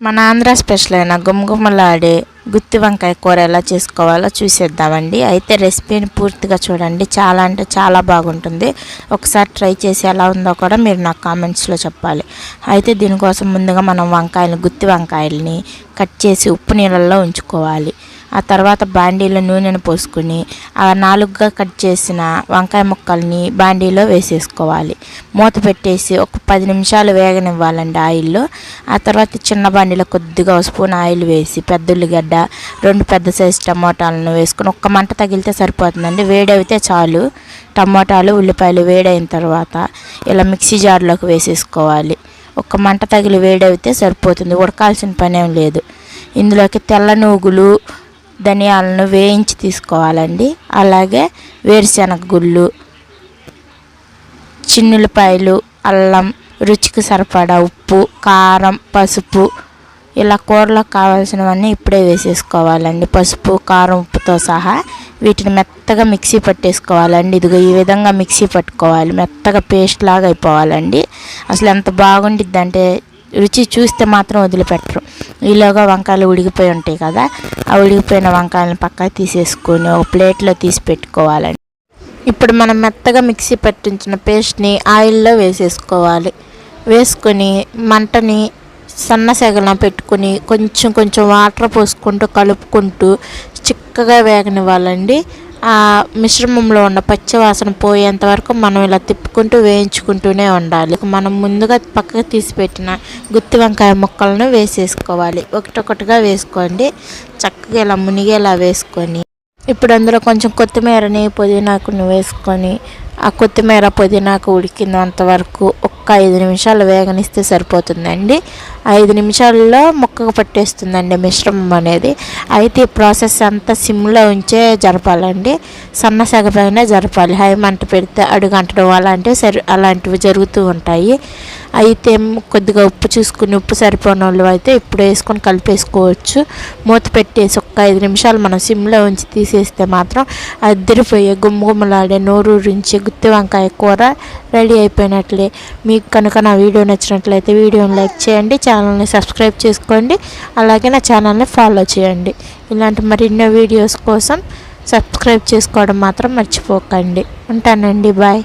మన ఆంధ్ర స్పెషల్ అయిన గుమగుమలాడే గుత్తి వంకాయ కూర ఎలా చేసుకోవాలో చూసేద్దామండి. అయితే రెసిపీని పూర్తిగా చూడండి. చాలా అంటే చాలా బాగుంటుంది. ఒకసారి ట్రై చేసి ఎలా ఉందో కూడా మీరు నాకు కామెంట్స్లో చెప్పాలి. అయితే దీనికోసం ముందుగా మనం వంకాయలు గుత్తి వంకాయల్ని కట్ చేసి ఉప్పు నీళ్ళల్లో ఉంచుకోవాలి. ఆ తర్వాత బాండీలో నూనెను పోసుకుని ఆ నాలుగుగా కట్ చేసిన వంకాయ ముక్కల్ని బాండీలో వేసేసుకోవాలి. మూత పెట్టేసి ఒక పది నిమిషాలు వేగనివ్వాలండి ఆయిల్లో. ఆ తర్వాత చిన్న బాండీలో కొద్దిగా ఒక స్పూన్ ఆయిల్ వేసి పెద్ద ఉల్లిగడ్డ రెండు పెద్ద సైజు టమోటాలను వేసుకుని ఒక్క మంట తగిలితే సరిపోతుందండి. వేడైతే చాలు. టమోటాలు ఉల్లిపాయలు వేడైన తర్వాత ఇలా మిక్సీ జార్లోకి వేసేసుకోవాలి. ఒక్క మంట తగిలి వేడైతే సరిపోతుంది. ఉడకాల్సిన పని ఏం లేదు. ఇందులోకి తెల్ల నూగులు ధనియాలను వేయించి తీసుకోవాలండి. అలాగే వేరుశనగ గుళ్ళు చిన్నులపాయలు అల్లం రుచికి సరిపడా ఉప్పు కారం పసుపు ఇలా కూరలోకి కావాల్సినవన్నీ ఇప్పుడే వేసేసుకోవాలండి. పసుపు కారం ఉప్పుతో సహా వీటిని మెత్తగా మిక్సీ పట్టేసుకోవాలండి. ఇదిగో ఈ విధంగా మిక్సీ పట్టుకోవాలి. మెత్తగా పేస్ట్ లాగా అయిపోవాలండి. అసలు ఎంత బాగుండిద్ది అంటే రుచి చూస్తే మాత్రం వదిలిపెట్టరు. ఈలోగా వంకాయలు ఉడికిపోయి ఉంటాయి కదా ఆ ఉడికిపోయిన వంకాయలను పక్కకు తీసేసుకొని ఒక ప్లేట్లో తీసి పెట్టుకోవాలండి. ఇప్పుడు మనం మెత్తగా మిక్సీ పట్టించిన పేస్ట్ని ఆయిల్లో వేసేసుకోవాలి. వేసుకొని మంటని సన్న సెగలం పెట్టుకుని కొంచెం కొంచెం వాటర్ పోసుకుంటూ కలుపుకుంటూ చిక్కగా వేగనివ్వాలండి. ఆ మిశ్రమంలో ఉన్న పచ్చివాసన పోయేంత వరకు మనం ఇలా తిప్పుకుంటూ వేయించుకుంటూనే ఉండాలి. మనం ముందుగా పక్కకు తీసి పెట్టిన గుత్తి వంకాయ ముక్కలను వేసేసుకోవాలి. ఒకటొకటిగా వేసుకోండి. చక్కగా ఇలా మునిగేలా వేసుకొని ఇప్పుడు అందులో కొంచెం కొత్తిమీరని పుదీనాకుని వేసుకొని ఆ కొత్తిమీర పుదీనాకు ఉడికినంత వరకు ఒక్క ఐదు నిమిషాలు వేగనిస్తే సరిపోతుందండి. ఐదు నిమిషాల్లో ముక్కకు పట్టేస్తుందండి మిశ్రమం అనేది. అయితే ఈ ప్రాసెస్ అంతా సిమ్లో ఉంచే జరపాలండి. సన్న సగపైన జరపాలి. హై మంట పెడితే అడుగంటడం అలాంటివి సరి అలాంటివి జరుగుతూ ఉంటాయి. అయితే కొద్దిగా ఉప్పు చూసుకుని ఉప్పు సరిపోయిన వాళ్ళు అయితే ఇప్పుడు వేసుకొని కలిపేసుకోవచ్చు. మూత పెట్టేసి ఒక్క ఐదు నిమిషాలు మనం సిమ్లో ఉంచి తీసేస్తే మాత్రం అద్దరిపోయే గుమ్మగుమ్మలాడే నోరూరించి గుత్తి వంకాయ కూర రెడీ అయిపోయినట్లే. మీకు కనుక నా వీడియో నచ్చినట్లయితే వీడియోని లైక్ చేయండి ఛానల్ని సబ్స్క్రైబ్ చేసుకోండి అలాగే నా ఛానల్ని ఫాలో చేయండి. ఇలాంటి మరిన్నో వీడియోస్ కోసం సబ్స్క్రైబ్ చేసుకోవడం మాత్రం మర్చిపోకండి. ఉంటానండి బాయ్.